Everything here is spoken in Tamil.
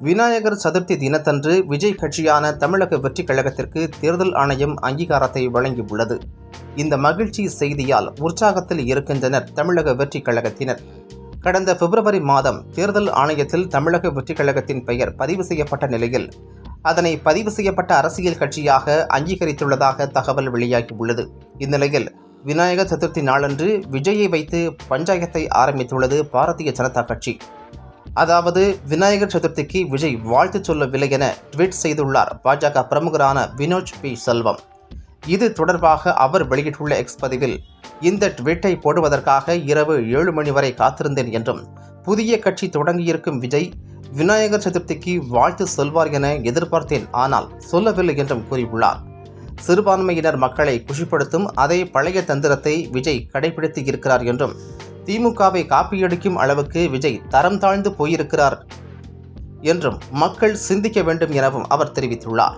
விநாயகர் சதுர்த்தி தினத்தன்று விஜய் கட்சியான தமிழக வெற்றிக் கழகத்திற்கு தேர்தல் ஆணையம் அங்கீகாரத்தை வழங்கியுள்ளது. இந்த மகிழ்ச்சி செய்தியால் உற்சாகத்தில் இருக்கின்றனர் தமிழக வெற்றிக் கழகத்தினர். கடந்த பிப்ரவரி மாதம் தேர்தல் ஆணையத்தில் தமிழக வெற்றிக் கழகத்தின் பெயர் பதிவு செய்யப்பட்ட நிலையில் அதனை பதிவு செய்யப்பட்ட அரசியல் கட்சியாக அங்கீகரித்துள்ளதாக தகவல் வெளியாகியுள்ளது. இந்நிலையில் விநாயகர் சதுர்த்தி நாளன்று விஜயை வைத்து பஞ்சாயத்தை ஆரம்பித்துள்ளது பாரதிய ஜனதா கட்சி. அதாவது விநாயகர் சதுர்த்திக்கு விஜய் வாழ்த்து சொல்லவில்லை என ட்வீட் செய்துள்ளார் பாஜக பிரமுகரான வினோஜ் பி. செல்வம். இது தொடர்பாக அவர் வெளியிட்டுள்ள எக்ஸ் பதிவில் இந்த ட்வீட்டை போடுவதற்காக இரவு ஏழு மணி வரை காத்திருந்தேன் என்றும் புதிய கட்சி தொடங்கியிருக்கும் விஜய் விநாயகர் சதுர்த்திக்கு வாழ்த்து சொல்வார் என எதிர்பார்த்தேன் ஆனால் சொல்லவில்லை என்றும் கூறியுள்ளார். சிறுபான்மையினர் மக்களை குஷிப்படுத்தும் அதே பழைய தந்திரத்தை விஜய் கடைபிடித்து இருக்கிறார் என்றும் திமுகவை காப்பியடிக்கும் அளவுக்கு விஜய் தரம் தாழ்ந்து போயிருக்கிறார் என்றும் மக்கள் சிந்திக்க வேண்டும் எனவும் அவர் தெரிவித்துள்ளார்.